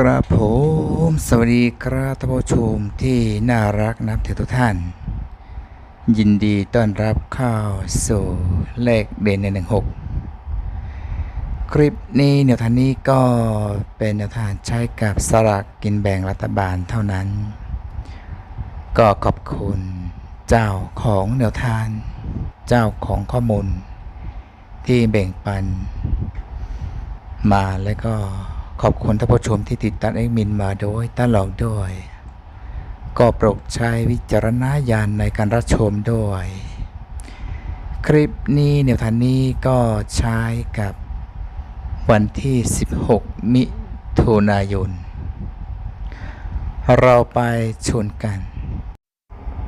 กระผมสวัสดีครับท่านผู้ชมที่น่ารักนับถือทุกท่าน ยินดีต้อนรับเข้าสู่เลขเด่นในหนึ่งหกคลิปนี้แนวทางนี้ก็เป็นแนวทางใช้กับสลากกินแบ่งรัฐบาลเท่านั้น ก็ขอบคุณเจ้าของแนวทาง เจ้าของข้อมูล ที่แบ่งปัน มาแล้วก็ ขอบคุณท่านผู้ชมที่ติดตามเอ็กมินมาโดยตลอดด้วย ก็โปรดใช้วิจารณญาณในการรับชมด้วย คลิปนี้แนวทางนี้ก็ใช้กับวันที่ 16 มิถุนายน เราไปชนกัน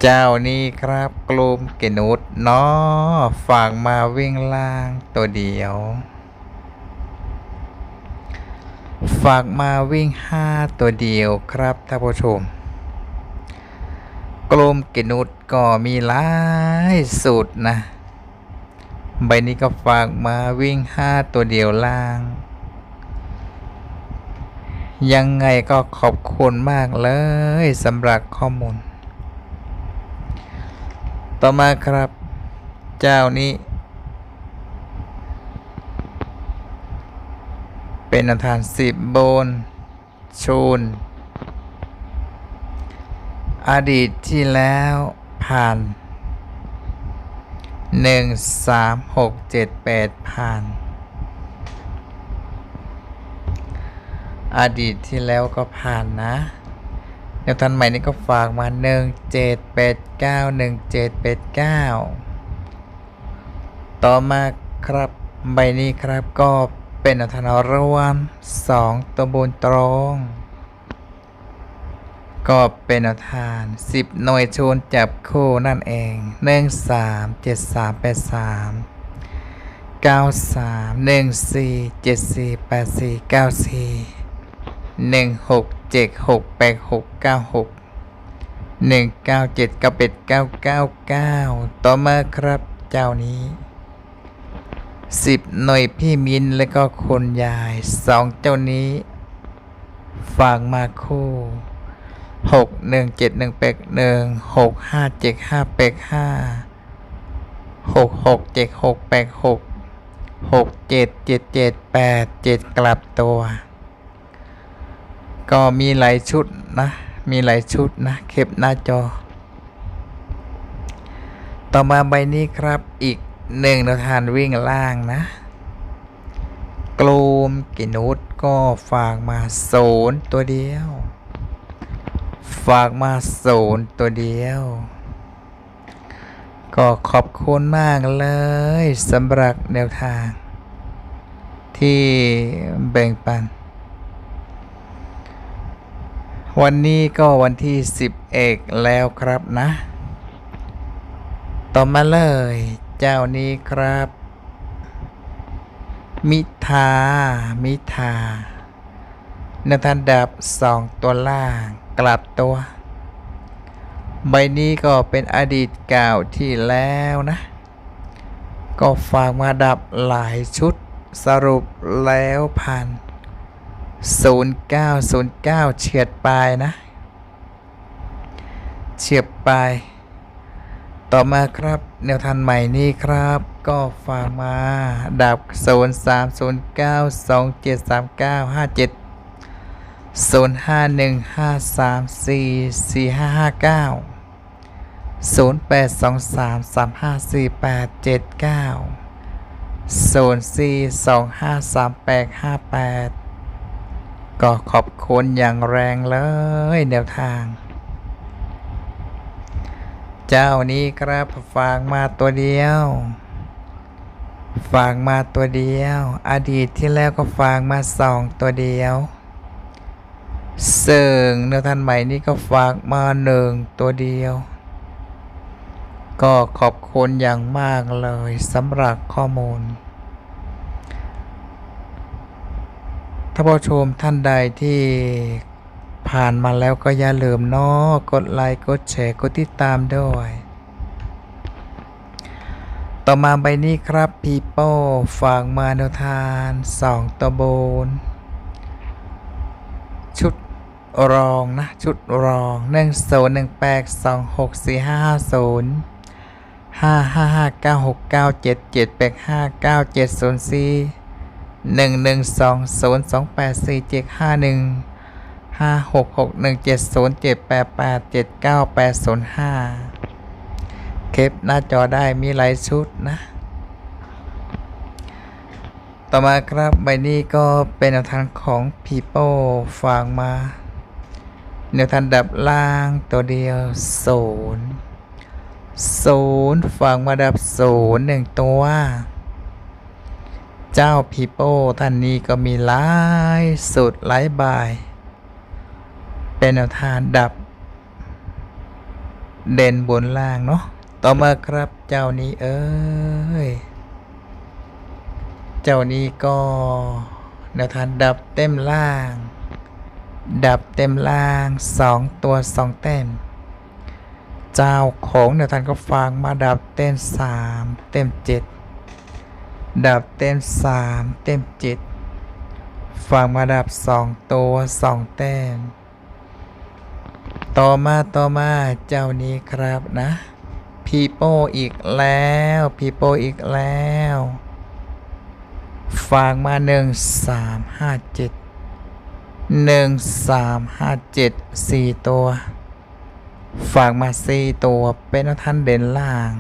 เจ้านี้ครับกลุ่มเกนุดเนาะฝากมาวิ่งล่างตัวเดียว ฝากมาวิ่ง 5 ตัวเดียวครับท่านผู้ชม กลมกินุดก็มีหลายสูตรนะ ใบนี้ก็ฝากมาวิ่ง 5 ตัวเดียวล่าง ยังไงก็ขอบคุณมากเลยสำหรับข้อมูล ต่อมาครับ เจ้านี้ เป็นอาคารสิบโบนชูน อดีตที่แล้วผ่านหนึ่งสามหกเจ็ดแปดผ่าน อดีตที่แล้วก็ผ่านนะแนวทันใหม่นี้ก็ฝากมาหนึ่งเจ็ดแปดเก้าหนึ่งเจ็ดแปดเก้าต่อมาครับใบนี้ครับก็ เป็นอัธนรวมสองตัวบนตรง ก็เป็นอาทานสิบหน่วยชนจับคู่นั่นเองหนึ่งสามเจ็ดสามแปดสามเก้าสามหนึ่งสี่เจ็ดสี่แปดสี่เก้าสี่หนึ่งหกเจ็ดหกแปดหกเก้าหกหนึ่งเก้าเจ็ดเก้าเป็ดเก้าเก้าเก้าต่อมาครับเจ้านี้ สิบหน่วยพี่มินและก็คนยายสองเจ้านี้ฝากมาคู่หกหนึ่งเจ็ดหนึ่งแปดหนึ่งหกห้าเจ็ดห้าแปดห้าหกหกเจ็ดหกแปดหกหกเจ็ดเจ็ดเจ็ดแปดเจ็ดกลับตัว ก็มีหลายชุดนะ มีหลายชุดนะเก็บหน้าจอ ต่อมาใบนี้ครับอีก หนึ่งแนวทานวิ่งล่างนะ กลูมกินุดก็ฝากมาโซนตัวเดียว ฝากมาโซนตัวเดียว ก็ขอบคุณมากเลยสำหรับแนวทาง ที่แบ่งปัน วันนี้ก็วันที่10เอกแล้วครับนะ ต่อมาเลย เจ้านี้ครับ มิทา มิทาแนวทางดับสองตัวล่างกลับตัว ใบนี้ก็เป็นอดีตเก่าที่แล้วนะ ก็ฝากมาดับหลายชุดสรุปแล้วผ่าน0909 เฉียดปลายนะ เฉียบปลาย ต่อมาครับแนวทางใหม่นี้ครับ ก็ฝากมา ดับ0309 2739 57ศูนย์ห้าหนึ่งห้าสามสี่สี่ห้าห้าเก้าศูนย์แปดสองสามสามห้าสี่แปดเจ็ดเก้าศูนย์สี่สองห้าสามแปดห้าแปดก็ขอบคุณอย่างแรงเลยแนวทาง เจ้านี้ครับฝากมาตัวเดียว ฝากมาตัวเดียว อดีตที่แล้วก็ฝากมาสองตัวเดียวซึ่งแนวทางใหม่นี้ก็ฝากมาหนึ่งตัวเดียว ก็ขอบคุณอย่างมากเลยสำหรับข้อมูลถ้าผู้ชมท่านใดที่ ผ่านมาแล้วก็อย่าลืมเนาะกดไลค์กดแชร์กดติดตามด้วย ต่อมาใบนี้ครับพีโป้ฝากมาแนวทานสองตัวบน ชุดรองนะ ชุดรองหนึ่งศูนย์หนึ่งแปดสองหกสี่ห้าห้าศูนย์ห้าห้าห้าเก้าหกเก้าเจ็ดเจ็ดแปดห้าเก้าเจ็ดศูนย์สี่หนึ่งหนึ่งสองศูนย์สองแปดสี่เจ็ดห้าหนึ่ง ห้าหกหกหนึ่งเจ็ดศูนย์เจ็ดแปดแปดเจ็ดเก้าแปดศูนย์ห้าเคปหน้าจอได้มีหลายชุดนะ ต่อมาครับใบนี้ก็เป็นแนวทางของ People ฝากมา แนวทางดับล่างตัวเดียวศูนย์ศูนย์ฝากมาดับศูนย์หนึ่งตัว เจ้า People ท่านนี้ก็มีหลายสุดหลายบาย เป็นแนวทางดับ เด่นบนล่างเนาะต่อมาครับเจ้านี้เอ้ย เจ้านี้ก็แนวทางดับเต็มล่าง ดับเต็มล่างสองตัวสองเต้มเจ้าของแนวทางก็ฟังมาดับเต็มสามเต็มเจ็ดดับเต็มสามเต็มเจ็ดฟังมาดับสองตัวสองแต้ม ต่อมาต่อมาเจ้านี้ครับนะพีโปอีกแล้วพีโปอีกแล้วฝากมาหนึ่งสามห้าเจ็ดหนึ่งสามห้าเจ็ดสี่ตัว ฝากมาสี่ตัวเป็นท่านเด่นล่าง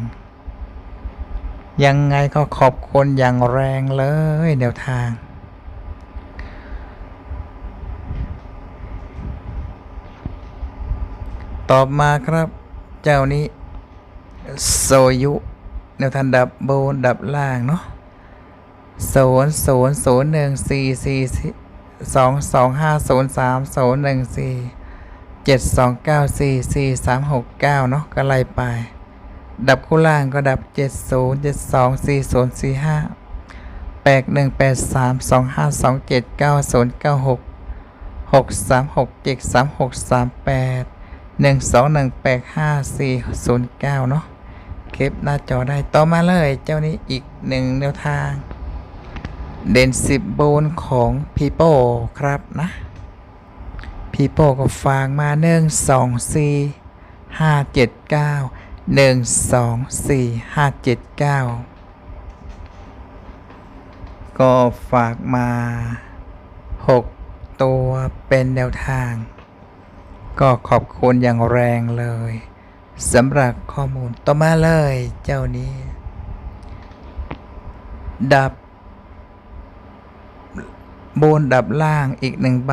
ยังไงก็ขอบคุณอย่างแรงเลยแนวทาง ตอบมาครับ เจ้านี้โซยุแนวทางดับโบนดับล่างเนาะศูนย์ศูนย์ศูนย์หนึ่งสี่สี่สองสองห้าศูนย์สามศูนย์หนึ่งสี่เจ็ดสองเก้าสี่สี่สามหกเก้าเนาะก็ไล่ไป ดับคู่ล่างก็ดับเจ็ดศูนย์เจ็ดสองสี่ศูนย์สี่ห้าแปดหนึ่งแปดสามสองห้าสองเจ็ดเก้าศูนย์เก้าหกหกสามหกเจ็ดสามหกสามแปด หนึ่งสองหนึ่งแปดห้าสี่ศูนย์เก้าเนาะเก็บหน้าจอได้ต่อมาเลยเจ้านี้อีกหนึ่งแนวทาง เด่นสิบโบนของ People ครับนะ People ก็ฟังมาหนึ่งสองสี่ห้าเจ็ดเก้าหนึ่งสองสี่ห้าเจ็ดเก้าก็ฝากมาหกตัวเป็นแนวทาง ก็ขอบคุณอย่างแรงเลยสำหรับข้อมูลต่อมาเลยเจ้านี้ ดับบนดับล่างอีกหนึ่งใบ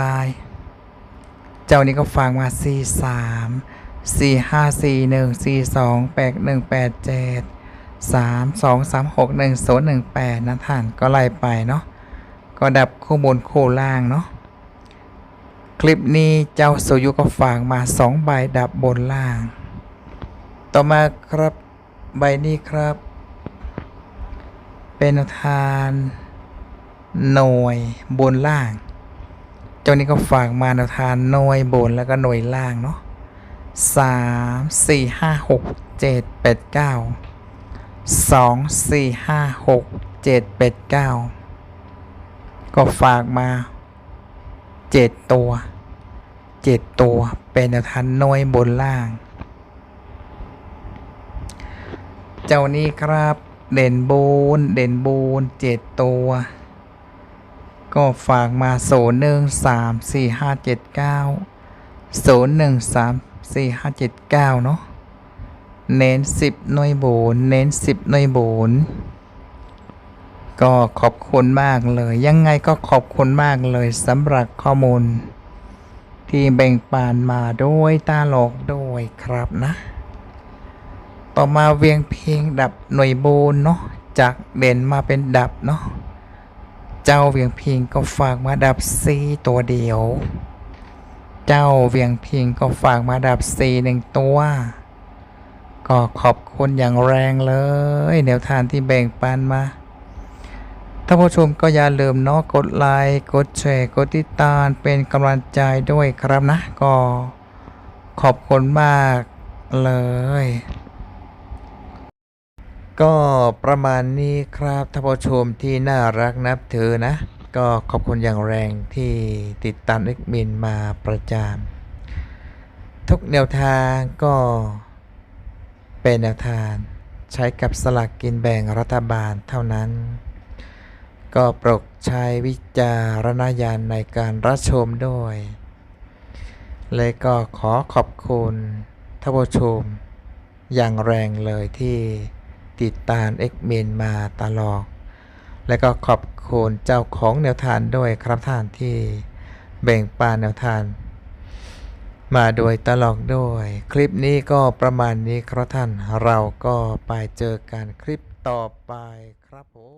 เจ้านี้ก็ฟังมา4 3 4 5 4 1 4 2 8 1 8 7 3 2 3 6 1 0 1 8นะท่านก็ไล่ไปเนาะก็ดับคู่บนคู่ล่างเนาะ คลิปนี้เจ้าโซยุก็ฝากมา2ใบดับบนล่าง ต่อมาครับใบนี้ครับ เป็นทานหน่วยบนล่าง เจ้านี้ก็ฝากมาแนวทานหน่วยบนแล้วก็หน่วยล่างเนาะสามสี่ห้าหกเจ็ดแปดเก้าสองสี่ห้าหกเจ็ดแปดเก้าก็ฝากมาเจ็ดตัว เจ็ดตัวเป็นแนวทานน่วยบนล่าง เจ้านี้ครับ เด่นบูนเด่นบูนเจ็ดตัว ก็ฝากมาโซนหนึ่งสามสี่ห้าเจ็ดเก้าโซนหนึ่งสามสี่ห้าเจ็ดเก้าเนาะเน้นสิบหน่วยโบนเน้นสิบหน่วยโบนก็ขอบคุณมากเลย ยังไงก็ขอบคุณมากเลยสำหรับข้อมูล ที่แบ่งปันมาด้วยตาหลอกด้วยครับนะ ต่อมาเวียงเพลงดับหน่วยโบนเนาะจากเด่นมาเป็นดับเนาะเจ้าเวียงพิงก็ฝากมาดับซีตัวเดียว เจ้าเวียงพิงก็ฝากมาดับซีหนึ่งตัว ก็ขอบคุณอย่างแรงเลยแนวทางที่แบ่งปันมา ท่านผู้ชมก็อย่าลืมเนาะกดไลค์กดแชร์กดติดตามเป็นกำลังใจด้วยครับนะ ก็ขอบคุณมากเลย ก็ประมาณนี้ครับท่านผู้ชมที่น่ารักนับถือนะ ก็ขอบคุณอย่างแรงที่ติดตามเอ็กมินมาประจามทุกแนวทางก็เป็นแนวทางใช้กับสลากกินแบ่งรัฐบาลเท่านั้น ก็โปรดใช้วิจารณญาณในการรับชมด้วย เลยก็ขอขอบคุณท่านผู้ชม อย่างแรงเลยที่ติดตามเอ็กเมนมาตลอด และก็ขอบคุณเจ้าของแนวทางด้วยครับท่านที่แบ่งปันแนวทางมาโดยตลอดด้วย คลิปนี้ก็ประมาณนี้ครับท่านเราก็ไปเจอกันคลิปต่อไปครับผม